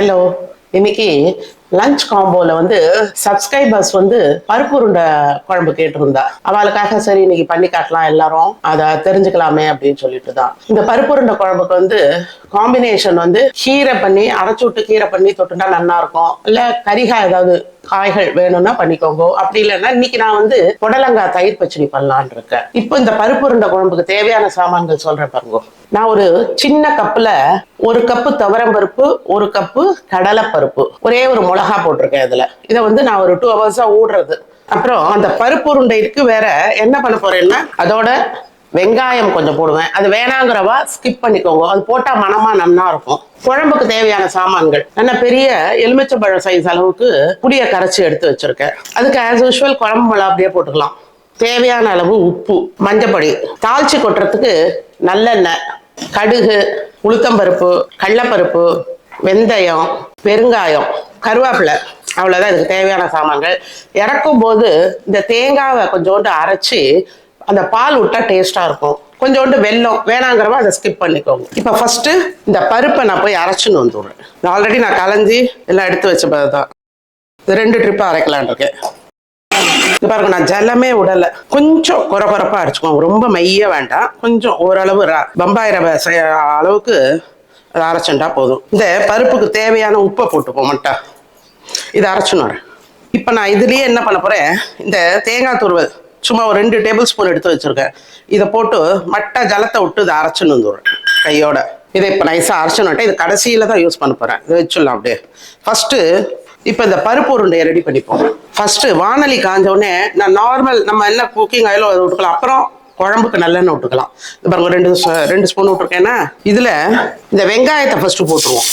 Hello இன்னைக்கு lunch காம்போல வந்து subscribers வந்து பருப்பு உருண்டை குழம்பு கேட்டிருந்தா. அவளுக்காக சரி இன்னைக்கு பண்ணி காட்டலாம் எல்லாரும். அதை தெரிஞ்சுக்கலாமே அப்படின்னு சொல்லிட்டு தான். இந்த பருப்பு உருண்டை குழம்புக்கு வந்து காம்பினேஷன் வந்து கீரை பண்ணி அரைச்சு விட்டு கீரை பண்ணி தொட்டுனா நல்லா இருக்கும். இல்ல கரிகா ஏதாவது காய்கள் வேணும்னா பண்ணிக்கோங்க. அப்படி இல்லைன்னா இன்னைக்கு நான் வந்து புடலங்காய் தயிர் பச்சடி பண்ணலான் இருக்கேன். இப்போ இந்த பருப்பு உருண்டை குழம்புக்கு தேவையான சாமான்கள் சொல்றேன் பாருங்க. நான் ஒரு சின்ன கப்புல ஒரு கப்பு துவரம் பருப்பு ஒரு கப்பு கடலை பருப்பு. ஒரே ஒரு மிளகா போட்டிருக்கேன் இதுல. இதை வந்து நான் ஒரு டூ ஹவர்ஸா ஊடுறது. அப்புறம் அந்த பருப்பு உருண்டைக்கு வேற என்ன பண்ண போறேன்னா அதோட வெங்காயம் கொஞ்சம் போடுவேன். அது வேணாங்கிறவா ஸ்கிப் பண்ணிக்கோங்க. அது போட்டா மனமா நன்னா இருக்கும். குழம்புக்கு தேவையான சாமான்கள். நல்ல பெரிய எலுமிச்சம்பழம் சைஸ் அளவுக்கு புளிய கரைச்சி எடுத்து வச்சிருக்கேன். அதுக்கு ஆஸ் யூஷுவல் குழம்பு மிளகா அப்படியே போட்டுக்கலாம். தேவையான அளவு உப்பு மஞ்சப்பொடி. தாளிச்சு கொட்டுறதுக்கு நல்லெண்ணெய் கடுகு உளுத்தம்பருப்பு கடலப்பருப்பு வெந்தயம் பெருங்காயம். கருவேப்பிலை. அவ்வளோதான் இதுக்கு தேவையான சாமான்கள். இறக்கும் போது இந்த தேங்காவை கொஞ்சோண்டு அரைச்சி அந்த பால் விட்டா டேஸ்டா இருக்கும். கொஞ்சோண்டு வெல்லம் வேணாங்கிறவ அதை ஸ்கிப் பண்ணிக்கோங்க. இப்போ ஃபர்ஸ்ட் இந்த பருப்பை நான் போய் அரைச்சுன்னு வந்துடுறேன். ஆல்ரெடி நான் கலைஞ்சி எல்லாம் எடுத்து வச்ச தான் ரெண்டு ட்ரிப்பு அரைக்கலான் இருக்கேன். பாருங்க நான் ஜலமே விடலை கொஞ்சம் குறை குறைப்பா அரைச்சுக்கோங்க. ரொம்ப மைய வேண்டாம். கொஞ்சம் ஓரளவு ர- செய்ய அளவுக்கு அதை அரைச்சண்டா போதும். இந்த பருப்புக்கு தேவையான உப்பை போட்டுப்போம் மட்டா. இதை அரைச்சுன்னு வரேன் இப்போ நான் இதுலேயே என்ன பண்ண போகிறேன் இந்த தேங்காய் துருவல் சும்மா ஒரு ரெண்டு டேபிள் ஸ்பூன் எடுத்து வச்சுருக்கேன். இதை போட்டு மட்டை ஜலத்தை விட்டு இதை அரைச்சுன்னு வந்துடுறேன் கையோட. இதை இப்போ நைஸாக அரைச்சுன்னு இது கடைசியில் தான் யூஸ் பண்ண போகிறேன் இதை வச்சிடலாம் அப்படியே. ஃபஸ்ட்டு இப்போ இந்த பருப்பு உருண்டையை ரெடி பண்ணிப்போம். ஃபஸ்ட்டு வானலி காஞ்ச நான் நார்மல் நம்ம என்ன குக்கிங் ஆயிலோ அதை விட்டுக்கலாம் அப்புறம் குழம்புக்கு நல்லெண்ணெய் விட்டுக்கலாம். இது பாருங்க ரெண்டு ரெண்டு ஸ்பூன் விட்டுருக்கேன்னா இதில் இந்த வெங்காயத்தை ஃபஸ்ட்டு போட்டுருவோம்.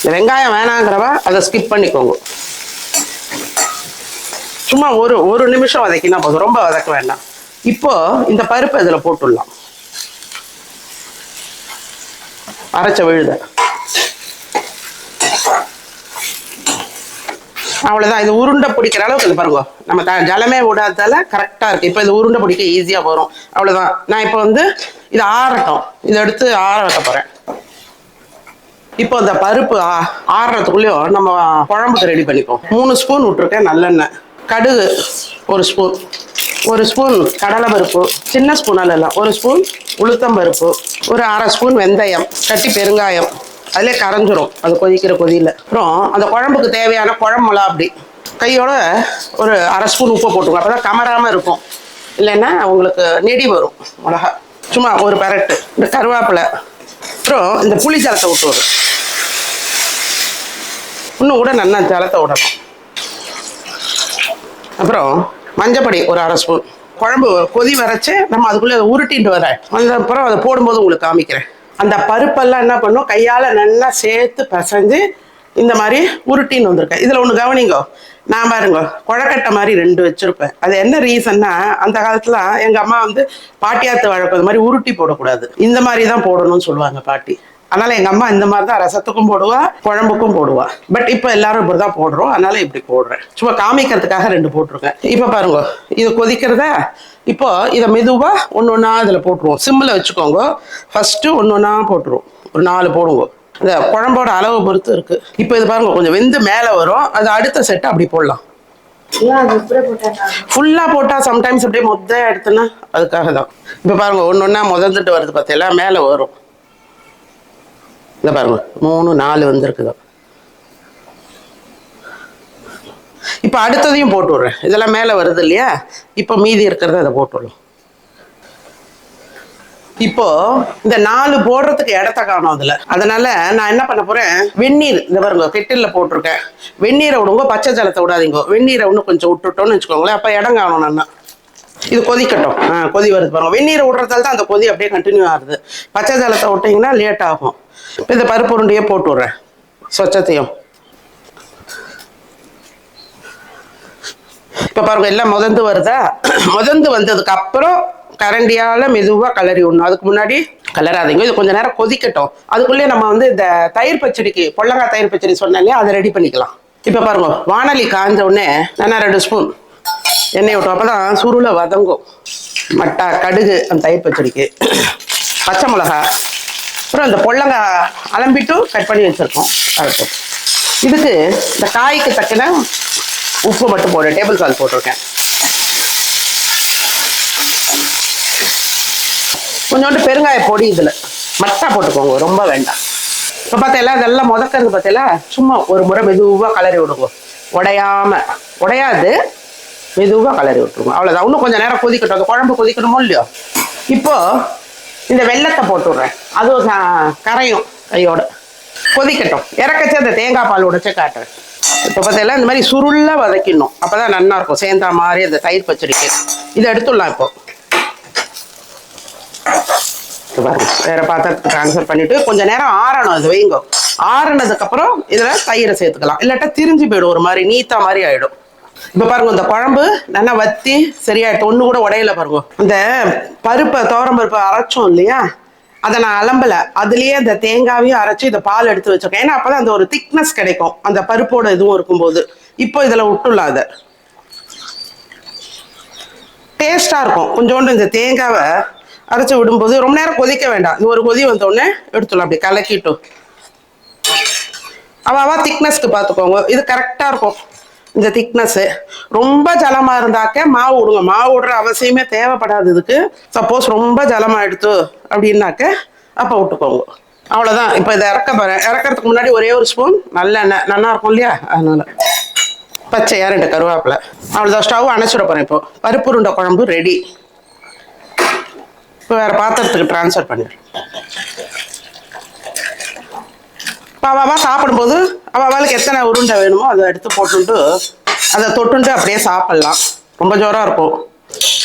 இந்த வெங்காயம் வேணாங்கிறவ அதை ஸ்கிப் பண்ணிக்கோங்க. சும்மா ஒரு ஒரு நிமிஷம் வதக்கினா போதும். ரொம்ப வதக்க வேண்டாம். இப்போ இந்த பருப்பு இதில் போட்டுடலாம். அரைச்ச விழுத. அவ்வளோதான் இது உருண்டை பிடிக்கிற அளவுக்கு இது பாருங்க. நம்ம த ஜலமே விடாததால கரெக்டாக இருக்குது இப்போ இது உருண்டை பிடிக்க ஈஸியாக வரும். அவ்வளோதான் நான் இப்போ வந்து இது ஆறட்டும். இதை எடுத்து ஆற வைக்க போகிறேன் இப்போ இந்த பருப்பு ஆ- ஆறுறதுக்குள்ளேயும் நம்ம குழம்புக்கு ரெடி பண்ணிப்போம். மூணு ஸ்பூன் விட்டுருக்கேன் நல்லெண்ணெய். கடுகு ஒரு ஸ்பூன் ஒரு ஸ்பூன் கடலை பருப்பு சின்ன ஸ்பூனால் இல்லை. ஒரு ஸ்பூன் உளுத்தம் பருப்பு ஒரு அரை ஸ்பூன் வெந்தயம். கட்டி பெருங்காயம். அதிலே கரைஞ்சிரும். அது கொதிக்கிற கொதியில். அப்புறம் அந்த குழம்புக்கு தேவையான குழம்பு அப்படி. கையோட ஒரு அரை ஸ்பூன் உப்பு போட்டுங்க அப்போ தான் கமராமல் இருக்கும். இல்லைன்னா உங்களுக்கு நெடி வரும் மிளகா. சும்மா ஒரு பரட்டு. இந்த கருவேப்பிலை. அப்புறம் இந்த புளி ஜலத்தை விட்டு வரும் இன்னும் கூட நல்லா ஜலத்தை விடணும். அப்புறம் மஞ்சப்பொடி ஒரு அரை ஸ்பூன். குழம்பு கொதி வரைச்சு நம்ம அதுக்குள்ளே அதை உருட்டிட்டு வரேன் அந்த அப்புறம் அதை போடும்போது உங்களுக்கு காமிக்கிறேன். அந்த பருப்பெல்லாம் என்ன பண்ணும்? கையால் நல்லா சேர்த்து பிசைஞ்சு இந்த மாதிரி உருட்டின்னு வந்திருக்கேன். இதில் ஒன்று கவனிங்கோ. நான் பாருங்க குழக்கட்டை மாதிரி ரெண்டு வச்சுருப்பேன். அது என்ன ரீசன்னா அந்த காலத்தில் எங்கள் அம்மா வந்து பாட்டியாத்து வழக்கம் இது மாதிரி உருட்டி போடக்கூடாது. இந்த மாதிரி தான் போடணும்னு சொல்லுவாங்க பாட்டி. அதனால எங்க அம்மா இந்த மாதிரி தான் ரசத்துக்கும் போடுவா குழம்புக்கும் போடுவா. பட் இப்போ எல்லாரும் இப்படி தான் போடுறோம். அதனால இப்படி போடுறேன். சும்மா காமிக்கிறதுக்காக ரெண்டு போட்டிருக்கேன். இப்போ பாருங்க இது கொதிக்கிறதா? இப்போ இதை மெதுவா ஒன்று ஒன்றா இதில் போட்டுருவோம். சிம்மில் வச்சுக்கோங்க. ஃபர்ஸ்ட்டு ஒன்று ஒன்றா போட்டுருவோம். ஒரு நாலு போடுங்க. இந்த குழம்போட அளவு பொறுத்து இருக்கு. இப்போ இது பாருங்க கொஞ்சம் வெந்து மேலே வரும். அது அடுத்த செட்டை அப்படி போடலாம். ஃபுல்லாக போட்டால் சம்டைம்ஸ் அப்படியே மொத்த எடுத்தோன்னா அதுக்காக தான் இப்போ பாருங்க ஒன்று ஒன்றா முதந்துட்டு வருது பார்த்தீங்களா மேலே வரும். இந்த பாருங்க. மூணு நாலு வந்துருக்குது. இப்போ அடுத்ததையும் போட்டு விட்றேன். இதெல்லாம் மேலே வருது இல்லையா? இப்போ மீதி இருக்கிறத அதை போட்டுடலாம் இப்போ இந்த நாலு போடுறதுக்கு இடத்த காணும் அதுல. அதனால நான் என்ன பண்ண போறேன்? வெந்நீர் இந்த பாருங்க கெட்டில்ல போட்டிருக்கேன். வெந்நீரை விடுங்க பச்சை ஜலத்தை விடாதீங்க. வெந்நீரை இன்னும் கொஞ்சம் விட்டுட்டோம்னு வச்சுக்கோங்களேன். அப்ப இடம் காணும் நான். இது கொதிக்கட்டும் ஆ கொதி வருது பாருங்க. வெந்நீரை விடுறதால தான் அந்த கொதி அப்படியே கண்டினியூ ஆகுது. பச்சை ஜலத்தை விட்டீங்கன்னா லேட் ஆகும். இப்போ இந்த பருப்பு உருண்டையே போட்டு விட்றேன். சொச்சத்தையும். இப்போ பாருங்க எல்லாம் முதந்து வருதா? முதந்து வந்ததுக்கு அப்புறம் மெதுவாக கலரி விடணும். அதுக்கு முன்னாடி கலராதிங்க இது கொஞ்சம் நேரம் கொதிக்கட்டும் அதுக்குள்ளே நம்ம வந்து இந்த தயிர் பச்சடிக்கு பொள்ளங்காய் தயிர் பச்சடி சொன்னாலே அதை ரெடி பண்ணிக்கலாம். இப்போ பாருங்க வானலி காய்ஞ்ச உடனே நான் ரெண்டு ஸ்பூன் எண்ணெய் விட்டோம். அப்பதான் சுருளை வதங்கும். மட்டா கடுகு அந்த தயிர் பச்சடிக்கு. பச்சை மிளகா அப்புறம் இந்த பொள்ளங்காய் அலம்பிட்டும் கட் பண்ணி வச்சிருக்கோம். அது இதுக்கு இந்த காய்க்கு தக்கன உப்பு மட்டும் போடு டேபிள் சால் போட்டிருக்கேன். கொஞ்சோண்டு பெருங்காய பொடி இதில். மட்டா போட்டுக்கோங்க. ரொம்ப வேண்டாம். இப்போ பார்த்தீங்களா இதெல்லாம் முதக்கிறது பார்த்தீங்களா சும்மா ஒரு முறை மெதுவாக கலரி விடுங்க. உடையாம. உடையாது. மெதுவாக கலரி விட்டுருவோம். அவ்வளோதான் இன்னும் கொஞ்சம் நேரம் கொதிக்கட்டும். அந்த குழம்பு கொதிக்கணுமோ இல்லையோ? இப்போ இந்த வெள்ளத்தை போட்டு விட்றேன். அதுவும் சா- கரையும் கையோட. கொதிக்கட்டும். இறக்கச்சு அந்த தேங்காய் பால் உடைச்சு காட்டுறேன். இப்போ பார்த்தீங்களா இந்த மாதிரி சுருளாக வதக்கிடணும். அப்பதான் நல்லா இருக்கும். சேர்ந்தா மாதிரி அந்த தயிர் பச்சடிக்கு. இதை எடுத்துடலாம் இப்போ. வேற பாத்திரத்துக்கு ட்ரான்ஸ்ஃபர் பண்ணிட்டு கொஞ்சம் நேரம் ஆறணும். அது வைங்கோ. ஆறினதுக்கப்புறம் இதில் தயிரை சேர்த்துக்கலாம். இல்லாட்டா திரிஞ்சு போயிடும். ஒரு மாதிரி நீத்தா மாதிரி ஆகிடும் இப்ப பாருங்க இந்த குழம்பு நல்லா வத்தி சரியாயிட்டு ஒண்ணு கூட உடையல பாருங்க. இந்த பருப்பை தோரம் பருப்பை அரைச்சோம் இல்லையா? அதை நான் அலம்பல. அதுலயே அந்த தேங்காவையும் அரைச்சு இந்த பால் எடுத்து வச்சிருக்கேன். ஏன்னா அப்பதான் அந்த ஒரு திக்னஸ் கிடைக்கும். அந்த பருப்போட இதுவும் இருக்கும்போது. இப்போ இதுல விட்டுலாம் அதை. டேஸ்டா இருக்கும். கொஞ்சோண்டு இந்த தேங்காவை அரைச்சு விடும்போது ரொம்ப நேரம் கொதிக்க வேண்டாம். இந்த ஒரு கொதி வந்த உடனே எடுத்துடலாம். அப்படி கலக்கிட்டும் அவ அவ திக்னஸ்க்கு பார்த்துக்கோங்க. இது கரெக்டா இருக்கும். இந்த திக்னஸ்ஸு ரொம்ப ஜலமாக இருந்தாக்க மாவு விடுங்க. மாவு விடுற அவசியமே தேவைப்படாது இதுக்கு. சப்போஸ் ரொம்ப ஜலமாக எடுத்து அப்படின்னாக்க அப்போ விட்டுக்கோங்க. அவ்வளோதான் இப்போ இதை இறக்க போகிறேன் இறக்கறதுக்கு முன்னாடி ஒரே ஒரு ஸ்பூன் நல்லெண்ணெய் நல்லா இருக்கும் இல்லையா? அதனால். பச்சையாக ரெண்டு கருவேப்பிலை. அவ்வளோதான் ஸ்டவ் அணைச்சிட போகிறேன் இப்போ. பருப்பு உருண்டை குழம்பு ரெடி இப்போ வேறு பாத்திரத்துக்கு ட்ரான்ஸ்ஃபர் பண்ணிடுறேன் பாவா சாப்பிடும்போது அவளுக்கு எத்தனை உருண்டை வேணுமோ அதை எடுத்து போட்டுட்டு அதை தொட்டுண்டு அப்படியே சாப்பிடலாம். ரொம்ப ஜோராக இருக்கும்.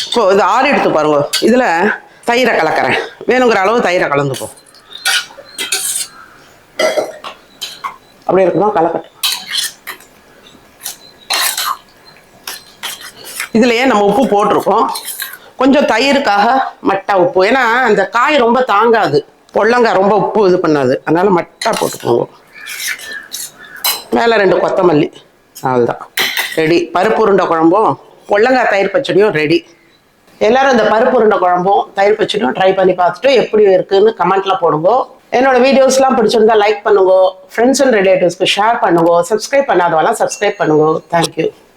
இப்போ இது ஆறு எடுத்து பாருங்க. இதில் தயிரை கலக்கிறேன். வேணுங்கிற அளவு தயிரை கலந்துப்போம் அப்படியே இருக்கணும் கலக்கட்டும். இதுலயே நம்ம உப்பு போட்டிருக்கோம். கொஞ்சம் தயிருக்காக மட்டா உப்பு. ஏன்னா அந்த காய் ரொம்ப தாங்காது. பொள்ளங்காய் ரொம்ப உப்பு இது பண்ணாது. அதனால மட்டா போட்டுக்கோங்க. மேலே ரெண்டு கொத்தமல்லி. அவ்வளோதான் ரெடி பருப்பு உருண்டை குழம்பும் பொள்ளங்காய் தயிர் பச்சடியும் ரெடி எல்லாரும் இந்த பருப்பு உருண்டை குழம்பும் தயிர் பச்சடியும் ட்ரை பண்ணி பார்த்துட்டு எப்படி இருக்குன்னு கமெண்ட்டில் போடுங்க. என்னோட வீடியோஸ்லாம் பிடிச்சிருந்தா லைக் பண்ணுங்க. ஃப்ரெண்ட்ஸ் அண்ட் ரிலேட்டிவ்ஸ்க்கு ஷேர் பண்ணுங்க. சப்ஸ்கிரைப் பண்ணாதவெல்லாம் சப்ஸ்கிரைப் பண்ணுங்க. Thank you